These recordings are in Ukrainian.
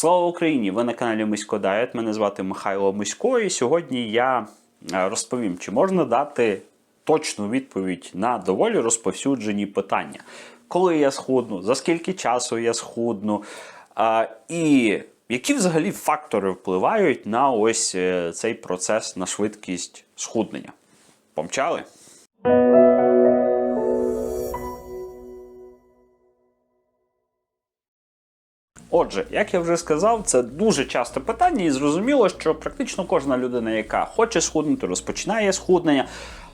Слава Україні! Ви на каналі Мисько Дайет. Мене звати Михайло Мисько, і сьогодні я е, розповім, чи можна дати точну відповідь на доволі розповсюджені питання. Коли я схудну, за скільки часу я схудну, і які взагалі фактори впливають на ось е, цей процес на швидкість схуднення? Помчали? Отже, як я вже сказав, це дуже часте питання, і зрозуміло, що практично кожна людина, яка хоче схуднути, розпочинає схуднення,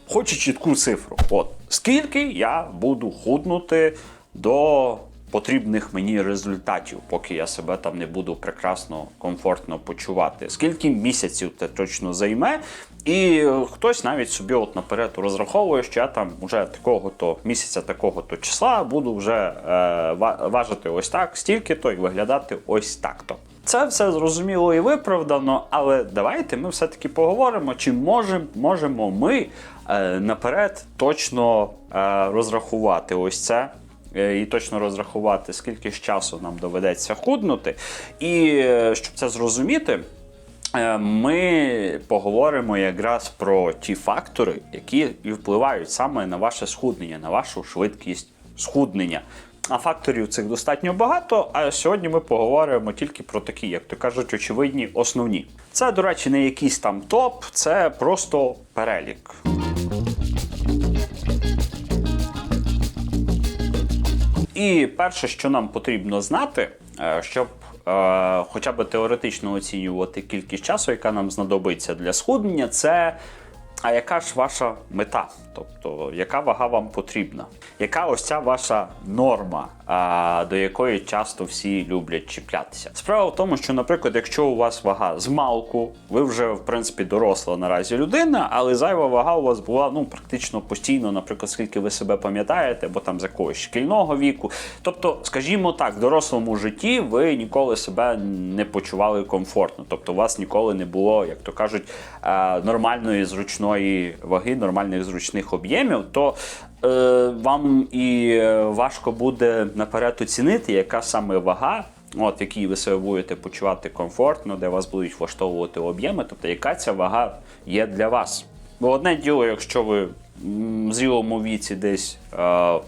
хоче чітку цифру. От скільки я буду худнути до потрібних мені результатів, поки я себе там не буду прекрасно, комфортно почувати. Скільки місяців це точно займе, і хтось навіть собі от наперед розраховує, що я там вже такого-то місяця, такого-то числа буду вже е, важити ось так, стільки-то і виглядати ось так-то. Це все зрозуміло і виправдано, але давайте ми все-таки поговоримо, чи можем, можемо ми е, наперед точно е, розрахувати ось це. Е, І точно розрахувати, скільки ж часу нам доведеться худнути. І е, щоб це зрозуміти, Е, Ми поговоримо якраз про ті фактори, які і впливають саме на ваше схуднення, на вашу швидкість схуднення. А факторів цих достатньо багато. А сьогодні ми поговоримо тільки про такі, як то кажуть, очевидні основні. Це, до речі, не якийсь там топ, це просто перелік. І перше, що нам потрібно знати, е, щоб е, хоча б теоретично оцінювати кількість часу, яка нам знадобиться для схуднення, це а яка ж ваша мета? Тобто, яка вага вам потрібна? Яка ось ця ваша норма, до якої часто всі люблять чіплятися? Справа в тому, що, наприклад, якщо у вас вага з малку, ви вже в принципі доросла наразі людина, але зайва вага у вас була ну практично постійно, наприклад, скільки ви себе пам'ятаєте, бо там з якогось шкільного віку. Тобто, скажімо так, в дорослому житті ви ніколи себе не почували комфортно. Тобто, у вас ніколи не було, як то кажуть, нормальної зручної ваги, нормальних зручних об'ємів, то е, вам і е, важко буде наперед оцінити, яка саме вага. От, в якій ви себе будете почувати комфортно, де вас будуть влаштовувати об'єми, тобто яка ця вага є для вас. Бо одне діло, якщо ви в зрілому віці десь е,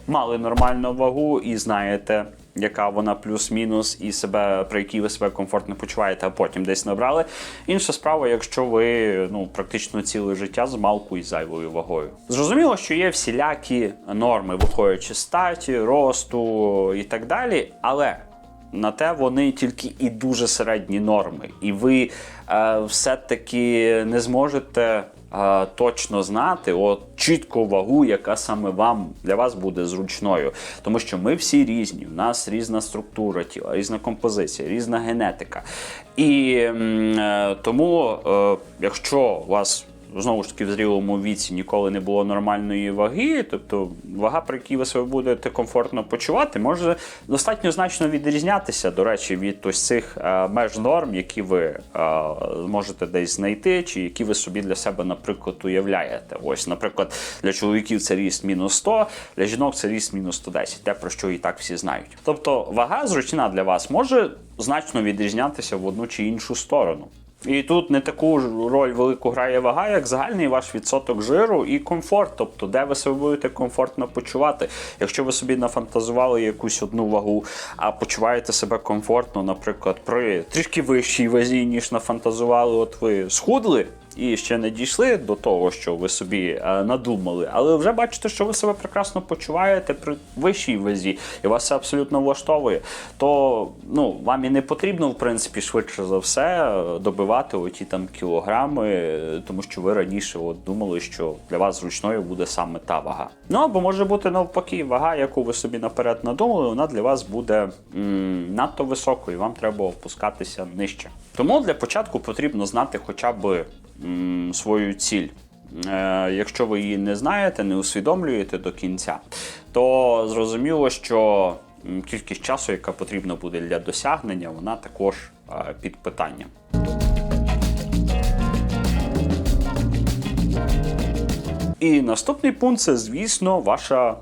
мали нормальну вагу і знаєте, яка вона плюс-мінус, і себе при якій ви себе комфортно почуваєте, а потім десь набрали. Інша справа, якщо ви ну практично ціле життя з малкою і зайвою вагою. Зрозуміло, що є всілякі норми, виходячи статі, росту і так далі, але на те вони тільки і дуже середні норми, і ви е, все-таки не зможете е, точно знати от чітку вагу, яка саме вам для вас буде зручною. Тому що ми всі різні, у нас різна структура тіла, різна композиція, різна генетика. І е, тому, е, якщо у вас знову ж таки в зрілому віці ніколи не було нормальної ваги, тобто вага, при якій ви себе будете комфортно почувати, може достатньо значно відрізнятися, до речі, від ось цих е, меж норм, які ви е, можете десь знайти, чи які ви собі для себе, наприклад, уявляєте. Ось, наприклад, для чоловіків це ріст мінус 100, для жінок це ріст мінус 110, те, про що і так всі знають. Тобто вага зручна для вас може значно відрізнятися в одну чи іншу сторону. І тут не таку ж роль велику грає вага, як загальний ваш відсоток жиру і комфорт, тобто де ви себе будете комфортно почувати. Якщо ви собі нафантазували якусь одну вагу, а почуваєте себе комфортно, наприклад, при трішки вищій вазі, ніж нафантазували, от ви схудли. І ще не дійшли до того, що ви собі е, надумали, але вже бачите, що ви себе прекрасно почуваєте при вищій вазі, і вас це абсолютно влаштовує. То ну вам і не потрібно, в принципі, швидше за все е, добивати оті там кілограми, е, тому що ви раніше от думали, що для вас зручною буде саме та вага. Ну або може бути навпаки, вага, яку ви собі наперед надумали, вона для вас буде м, надто високою, і вам треба опускатися нижче. Тому для початку потрібно знати хоча б свою ціль. Е, якщо ви її не знаєте, не усвідомлюєте до кінця, то зрозуміло, що кількість часу, яка потрібна буде для досягнення, вона також е, під питанням. І наступний пункт це, звісно, ваша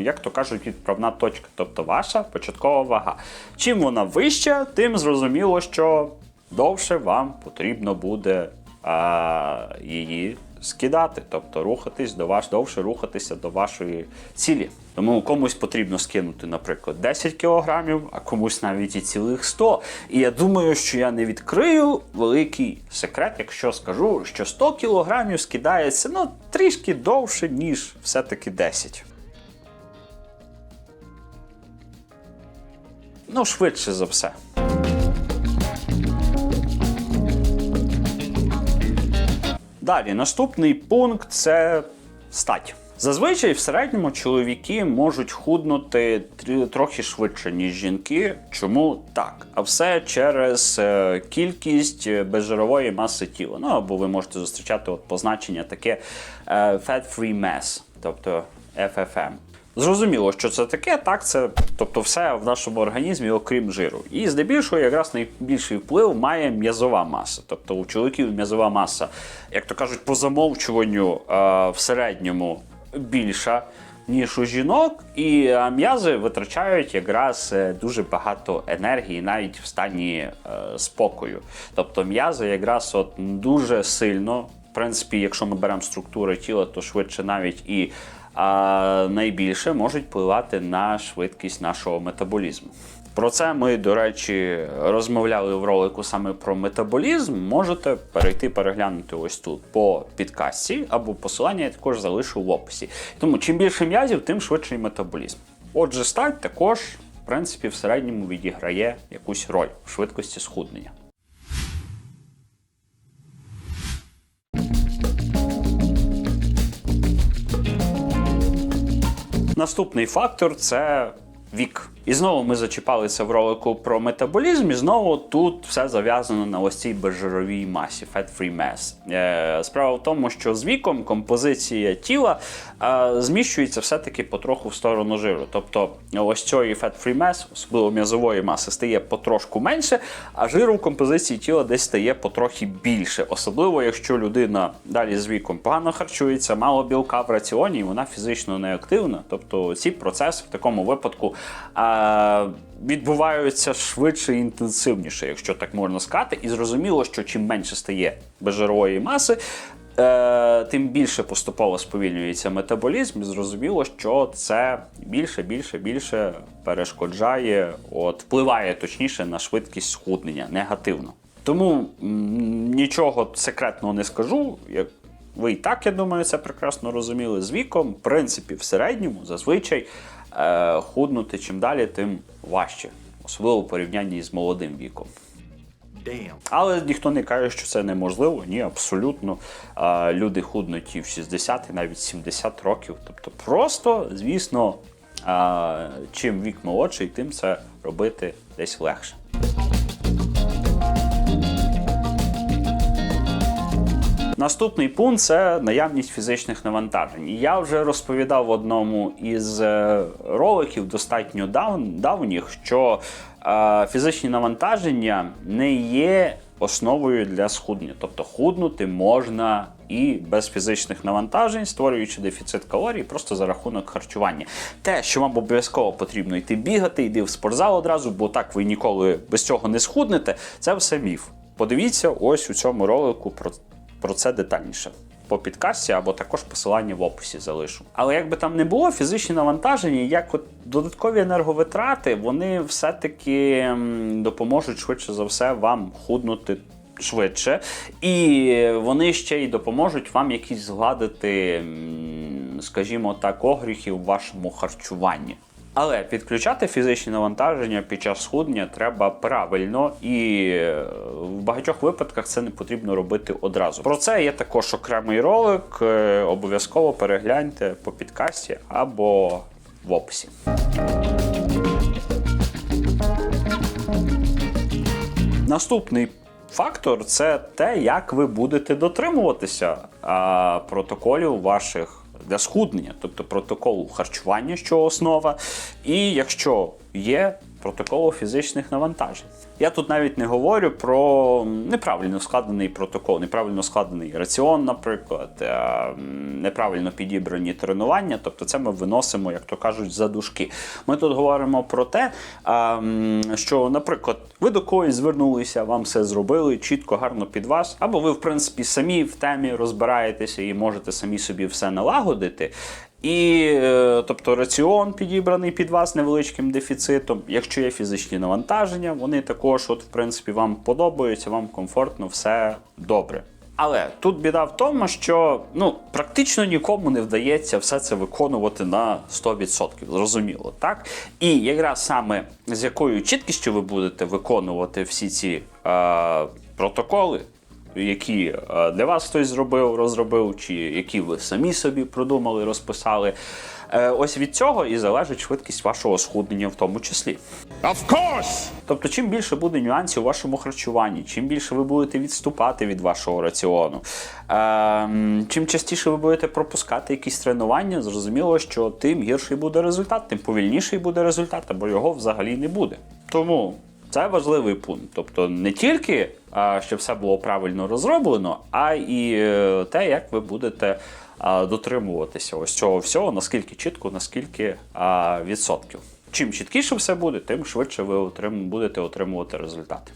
як то кажуть, відправна точка, тобто ваша початкова вага. Чим вона вища, тим зрозуміло, що довше вам потрібно буде а, її скидати, тобто рухатись до ваш, довше рухатися до вашої цілі. Тому комусь потрібно скинути, наприклад, 10 кілограмів, а комусь навіть і цілих 100. І я думаю, що я не відкрию великий секрет, якщо скажу, що 100 кілограмів скидається ну, трішки довше, ніж все-таки 10. Ну, швидше за все. Далі, наступний пункт це стать. Зазвичай в середньому чоловіки можуть худнути трохи швидше, ніж жінки. Чому так? А все через е, кількість е, безжирової маси тіла. Ну або ви можете зустрічати от позначення таке е, fat-free mass, тобто FFM. Зрозуміло, що це таке, так це, тобто все в нашому організмі, окрім жиру. І здебільшого, якраз найбільший вплив має м'язова маса. Тобто у чоловіків м'язова маса, як то кажуть, по замовчуванню е, в середньому більша. Ніж у жінок, і м'язи витрачають якраз е, дуже багато енергії, навіть в стані е, спокою. Тобто м'язи якраз от дуже сильно, в принципі, якщо ми беремо структури тіла, то швидше навіть і найбільше можуть впливати на швидкість нашого метаболізму. Про це ми, до речі, розмовляли в ролику саме про метаболізм. Можете перейти переглянути ось тут по підкасті, або посилання я також залишу в описі. Тому чим більше м'язів, тим швидший метаболізм. Отже, стать також, в принципі, в середньому відіграє якусь роль в швидкості схуднення. Наступний фактор це вік. І знову ми зачіпалися в ролику про метаболізм, і знову тут все зав'язано на ось цій безжировій масі, fat-free mass. Е, Справа в тому, що з віком композиція тіла е, зміщується все-таки потроху в сторону жиру. Тобто ось цієї fat-free mass, особливо м'язової маси, стає потрошку менше, а жиру в композиції тіла десь стає потрохи більше. Особливо, якщо людина далі з віком погано харчується, мало білка в раціоні, і вона фізично неактивна. Тобто ці процеси в такому випадку а, відбуваються швидше і інтенсивніше, якщо так можна сказати. І зрозуміло, що чим менше стає безжирової маси, е, тим більше поступово сповільнюється метаболізм, і зрозуміло, що це більше, більше, більше перешкоджає, от, впливає точніше на швидкість схуднення негативно. Тому нічого секретного не скажу. Як ви і так, я думаю, це прекрасно розуміли. З віком, в принципі, в середньому зазвичай худнути чим далі, тим важче, особливо в порівнянні з молодим віком. Але ніхто не каже, що це неможливо. Ні, абсолютно. Е, люди худнуть і в 60, і навіть 70 років. Тобто, просто, звісно, е, чим вік молодший, тим це робити десь легше. Наступний пункт це наявність фізичних навантажень. Я вже розповідав в одному із е, роликів достатньо давніх, що е, фізичні навантаження не є основою для схуднення. Тобто худнути можна і без фізичних навантажень, створюючи дефіцит калорій просто за рахунок харчування. Те, що вам обов'язково потрібно йти бігати, йди в спортзал одразу, бо так ви ніколи без цього не схуднете. Це все міф. Подивіться ось у цьому ролику про, про це детальніше. По підкасті або також посилання в описі залишу. Але як би там не було, фізичні навантаження, як от додаткові енерговитрати, вони все-таки допоможуть швидше за все вам худнути швидше. І вони ще й допоможуть вам якісь згладити, скажімо так, огріхи в вашому харчуванні. Але підключати фізичні навантаження під час схуднення треба правильно, і е, в багатьох випадках це не потрібно робити одразу. Про це є також окремий ролик. е, Обов'язково перегляньте по підкасті або в описі. Наступний фактор це те, як ви будете дотримуватися протоколів ваших для схуднення, тобто протоколу харчування, що основа, і якщо є протоколу фізичних навантажень. Я тут навіть не говорю про неправильно складений протокол, неправильно складений раціон, наприклад, е, неправильно підібрані тренування. Тобто, це ми виносимо, як то кажуть, за дужки. Ми тут говоримо про те, е, що, наприклад, ви до когось звернулися, вам все зробили чітко, гарно під вас, або ви, в принципі, самі в темі розбираєтеся і можете самі собі все налагодити. І е, тобто раціон підібраний під вас невеличким дефіцитом. Якщо є фізичні навантаження, вони також, от, в принципі, вам подобаються, вам комфортно, все добре. Але тут біда в тому, що ну практично нікому не вдається все це виконувати на 100%, зрозуміло, так? І якраз саме з якою чіткістю ви будете виконувати всі ці е, протоколи, які е, для вас хтось зробив, розробив, чи які ви самі собі продумали, розписали. Е, Ось від цього і залежить швидкість вашого схуднення в тому числі. Of course! Тобто, чим більше буде нюансів у вашому харчуванні, чим більше ви будете відступати від вашого раціону, ем, чим частіше ви будете пропускати якісь тренування, зрозуміло, що тим гірший буде результат, тим повільніший буде результат, або його взагалі не буде. Тому це важливий пункт. Тобто не тільки щоб все було правильно розроблено, а і е, те, як ви будете дотримуватися ось цього всього, наскільки чітко, наскільки відсотків. Чим чіткіше все буде, тим швидше ви будете отримувати результати.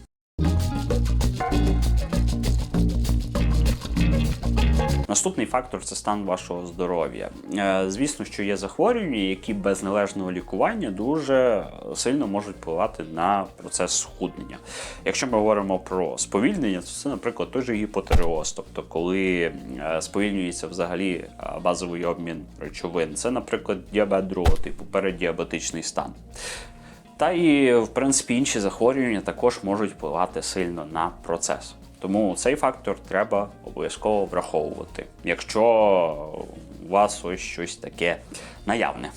Наступний фактор це стан вашого здоров'я. Е, Звісно, що є захворювання, які без належного лікування дуже сильно можуть впливати на процес схуднення. Якщо ми говоримо про сповільнення, то це, наприклад, той же гіпотереоз, тобто коли е, сповільнюється взагалі е, базовий обмін речовин. Це, наприклад, діабет другого типу, переддіабетичний стан. Та і, в принципі, інші захворювання також можуть впливати сильно на процес. Тому цей фактор треба обов'язково враховувати, якщо у вас ось щось таке наявне.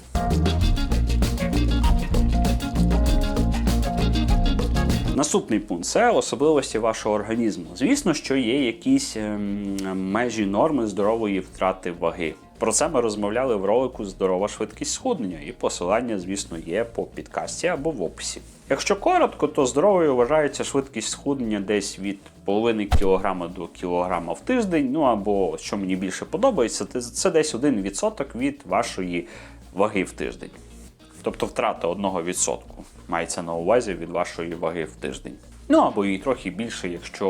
Наступний пункт це особливості вашого організму. Звісно, що є якісь ем, межі норми здорової втрати ваги. Про це ми розмовляли в ролику Здорова швидкість схуднення, і посилання, звісно, є по підкасті або в описі. Якщо коротко, то здоровою вважається швидкість схуднення десь від половини кілограма до кілограма в тиждень. Ну або що мені більше подобається, це- десь 1% від вашої ваги в тиждень. Тобто втрата 1% мається на увазі від вашої ваги в тиждень. Ну або і трохи більше, якщо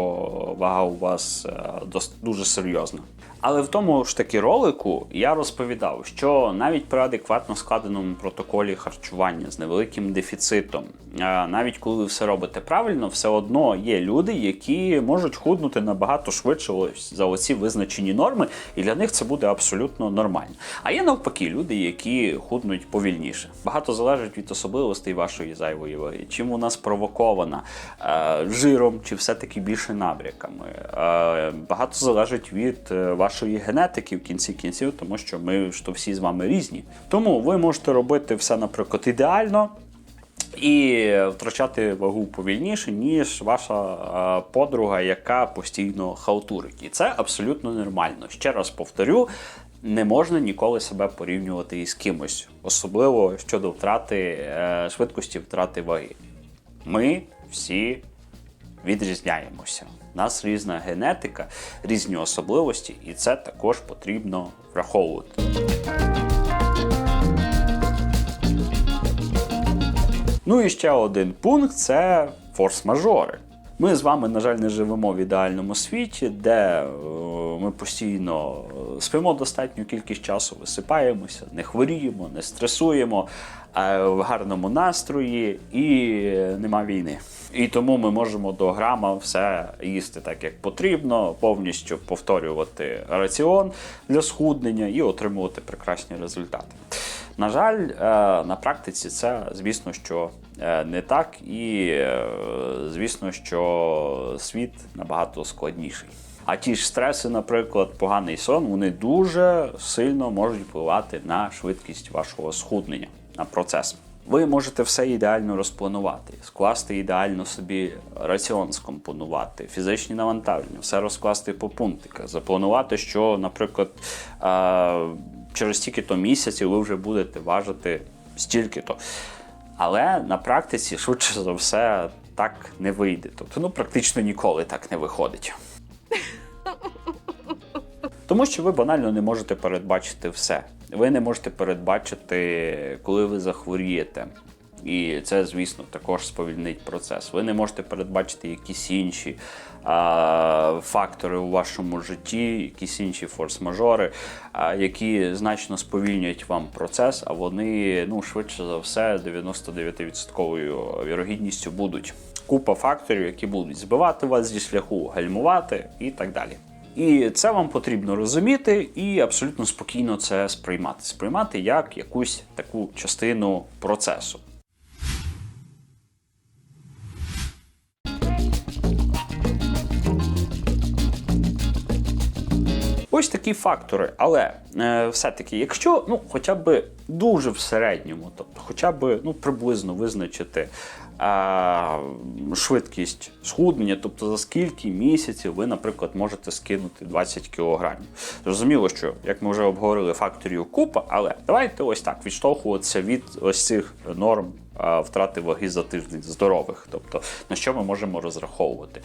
вага у вас е, дуже серйозна. Але в тому ж таки ролику я розповідав, що навіть при адекватно складеному протоколі харчування з невеликим дефіцитом, е, навіть коли ви все робите правильно, все одно є люди, які можуть худнути набагато швидше за оці визначені норми, і для них це буде абсолютно нормально. А є навпаки люди, які худнуть повільніше. Багато залежить від особливостей вашої зайвої ваги, чим вона спровокована е, жиром чи все-таки більше набряками. Е, багато залежить від е, вашої генетики в кінці кінців, тому що ми ж то всі з вами різні. Тому ви можете робити все, наприклад, ідеально. І втрачати вагу повільніше, ніж ваша е, подруга, яка постійно халтурить. І це абсолютно нормально. Ще раз повторю, не можна ніколи себе порівнювати із кимось, особливо щодо втрати швидкості втрати ваги. Ми всі відрізняємося. У нас різна генетика, різні особливості, і це також потрібно враховувати. Ну і ще один пункт це форс-мажори. Ми з вами, на жаль, не живемо в ідеальному світі, де е, ми постійно е, спимо достатню кількість часу, висипаємося, не хворіємо, не стресуємо, а в гарному настрої і нема війни. І тому ми можемо до грама все їсти так, як потрібно, повністю повторювати раціон для схуднення і отримувати прекрасні результати. На жаль, е, на практиці це, звісно, що е, не так, і е, звісно, що світ набагато складніший. А ті ж стреси, наприклад, поганий сон, вони дуже сильно можуть впливати на швидкість вашого схуднення, на процес. Ви можете все ідеально розпланувати, скласти ідеально собі раціон скомпонувати, фізичні навантаження, все розкласти по пунктиках, запланувати, що, наприклад, через стільки-то місяців ви вже будете важити стільки-то. Але на практиці, швидше за все, так не вийде. Тобто, ну практично ніколи так не виходить. Тому що ви банально не можете передбачити все. Ви не можете передбачити, коли ви захворієте. І це, звісно, також сповільнить процес. Ви не можете передбачити якісь інші фактори у вашому житті, якісь інші форс-мажори, які значно сповільнюють вам процес, а вони, ну, швидше за все, 99% вірогідністю будуть. Купа факторів, які будуть збивати вас зі шляху, гальмувати і так далі. І це вам потрібно розуміти і абсолютно спокійно це сприймати. Сприймати як якусь таку частину процесу. Ось такі фактори. Але е, все-таки, якщо ну, хоча б дуже в середньому, тобто хоча б ну, приблизно визначити швидкість схуднення, тобто за скільки місяців ви, наприклад, можете скинути 20 кілограмів. Зрозуміло, що як ми вже обговорили, факторів купа, але давайте ось так відштовхуватися від ось цих норм втрати ваги за тиждень здорових, тобто на що ми можемо розраховувати.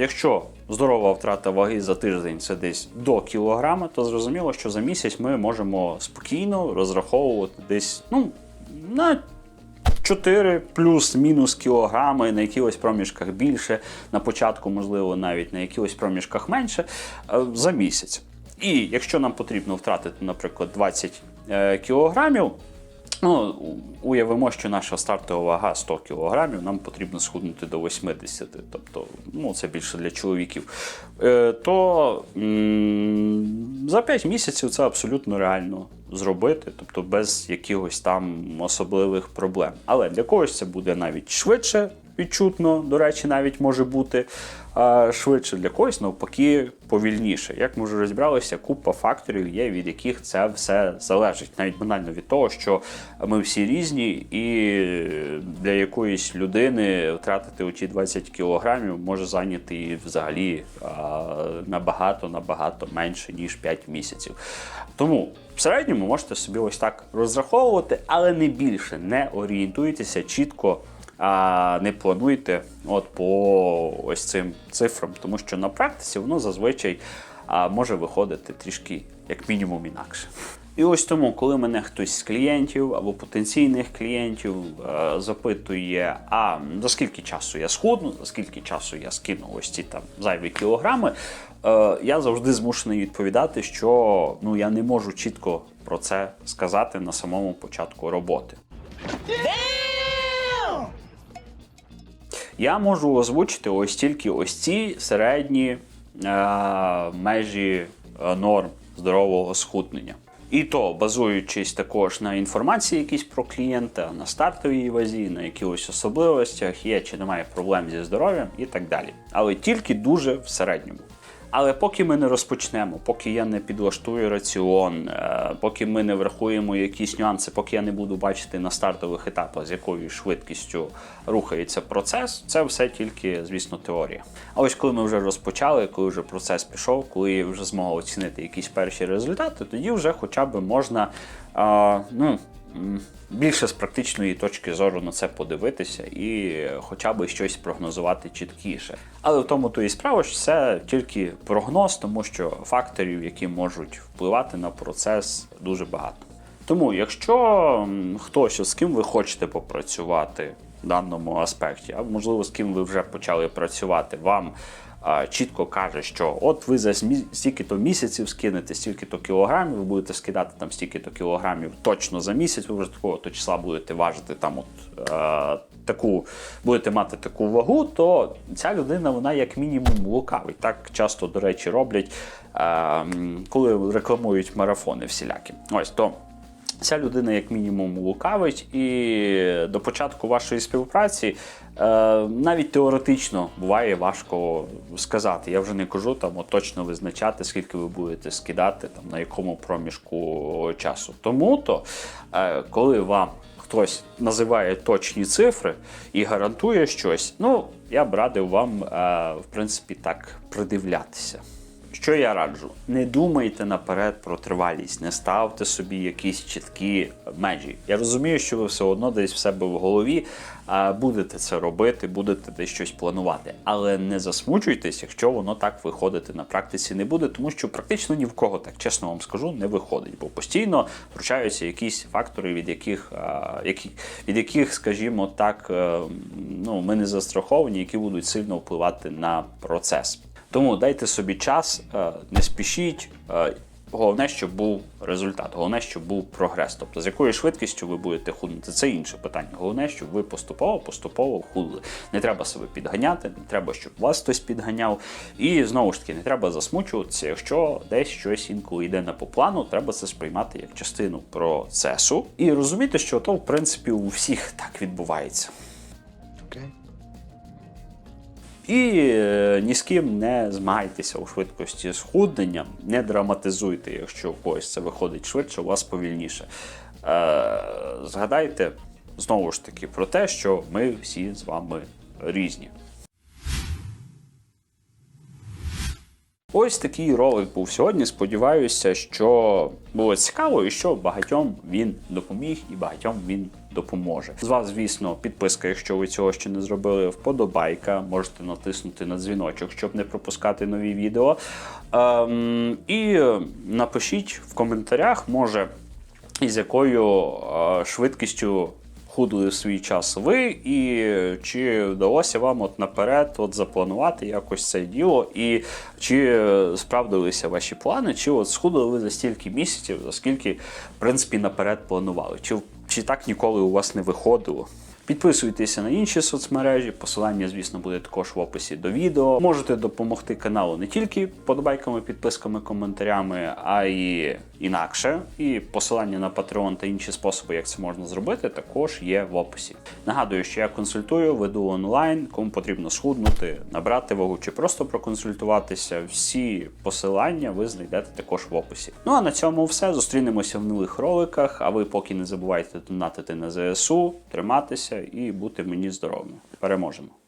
Якщо здорова втрата ваги за тиждень це десь до кілограма, то зрозуміло, що за місяць ми можемо спокійно розраховувати десь ну, на 4 плюс-мінус кілограми, на якихось проміжках більше, на початку, можливо, навіть на якихось проміжках менше е, за місяць. І якщо нам потрібно втратити, наприклад, 20 е, кілограмів, Ну, уявимо, що наша стартова вага 100 кг, нам потрібно схуднути до 80, тобто ну, це більше для чоловіків. Е, то м, за 5 місяців це абсолютно реально зробити, тобто без якихось там особливих проблем. Але для когось це буде навіть швидше відчутно, до речі, навіть може бути а, швидше для когось, навпаки, повільніше. Як ми вже розібралися, купа факторів є, від яких це все залежить. Навіть банально від того, що ми всі різні, і для якоїсь людини втратити оті 20 кілограмів може зайняти і взагалі набагато набагато менше ніж 5 місяців. Тому в середньому можете собі ось так розраховувати, але не більше не орієнтуйтеся чітко а не плануйте от по ось цим цифрам, тому що на практиці воно зазвичай може виходити трішки, як мінімум, інакше. І ось тому, коли мене хтось з клієнтів або потенційних клієнтів е, запитує, а за скільки часу я схудну, за скільки часу я скину ось ці там зайві кілограми, е, я завжди змушений відповідати, що ну я не можу чітко про це сказати на самому початку роботи. Я можу озвучити ось тільки ось ці середні е, межі е, норм здорового схуднення. І то базуючись також на інформації якісь про клієнта, на стартовій вазі, на якихось особливостях, є чи немає проблем зі здоров'ям і так далі. Але тільки дуже в середньому. Але поки ми не розпочнемо, поки я не підлаштую раціон, е, поки ми не врахуємо якісь нюанси, поки я не буду бачити на стартових етапах, з якою швидкістю рухається процес, це все тільки, звісно, теорія. А ось коли ми вже розпочали, коли вже процес пішов, коли я вже змогла оцінити якісь перші результати, тоді вже хоча б можна. Ну, м, Більше з практичної точки зору на це подивитися і хоча б щось прогнозувати чіткіше. Але в тому то і справа, що це тільки прогноз, тому що факторів, які можуть впливати на процес, дуже багато. Тому, якщо хтось з ким ви хочете попрацювати в даному аспекті, а можливо з ким ви вже почали працювати, вам чітко каже, що от ви за стільки-то місяців скинете, стільки-то кілограмів, ви будете скидати там стільки-то кілограмів точно за місяць, ви вже такого то числа будете важити там от а, таку, будете мати таку вагу, то ця людина вона як мінімум лукавить. Так часто, до речі, роблять, м, коли рекламують марафони всілякі. Ось то. Ця людина, як мінімум, лукавить, і до початку вашої співпраці е, навіть теоретично буває важко сказати. Я вже не кажу там точно визначати, скільки ви будете скидати, там на якому проміжку часу. Тому то, е, коли вам хтось називає точні цифри і гарантує щось, ну я б радив вам, е, в принципі, так придивлятися. Що я раджу? Не думайте наперед про тривалість, не ставте собі якісь чіткі межі. Я розумію, що ви все одно десь в себе в голові будете це робити, будете десь щось планувати. Але не засмучуйтесь, якщо воно так виходити на практиці не буде, тому що практично ні в кого так, чесно вам скажу, не виходить, бо постійно втручаються якісь фактори, від яких, які, від яких, скажімо так, е, ну, ми не застраховані, які будуть сильно впливати на процес. Тому дайте собі час, е, не спішіть. е, Головне, щоб був результат, головне, щоб був прогрес. Тобто, з якою швидкістю ви будете худнути, це інше питання. Головне, щоб ви поступово, поступово худли. Не треба себе підганяти, не треба, щоб вас хтось підганяв. І знову ж таки, не треба засмучуватися. Якщо десь щось інколи йде не по плану, треба це сприймати як частину процесу і розуміти, що то в принципі у всіх так відбувається. І е, ні з ким не змагайтеся у швидкості схуднення, не драматизуйте, якщо у когось це виходить швидше, у вас повільніше. Е, згадайте знову ж таки про те, що ми всі з вами різні. Ось такий ролик був сьогодні. Сподіваюся, що було цікаво і що багатьом він допоміг і багатьом він допоможе. З вас, звісно, підписка, якщо ви цього ще не зробили, вподобайка. Можете натиснути на дзвіночок, щоб не пропускати нові відео. Ем, і напишіть в коментарях, може, із якою е, швидкістю худли свій час ви, і чи вдалося вам от наперед от запланувати якось це діло, і чи справдилися ваші плани, чи от схудли ви за стільки місяців, за скільки, в принципі, наперед планували, чи, чи так ніколи у вас не виходило. Підписуйтеся на інші соцмережі, посилання, звісно, буде також в описі до відео. Можете допомогти каналу не тільки подобайками, підписками, коментарями, а й інакше. І посилання на Patreon та інші способи, як це можна зробити, також є в описі. Нагадую, що я консультую, веду онлайн, кому потрібно схуднути, набрати вагу чи просто проконсультуватися. Всі посилання ви знайдете також в описі. Ну а на цьому все. Зустрінемося в нових роликах. А ви поки не забувайте донатити на ЗСУ, триматися і бути мені здоровими. Переможемо!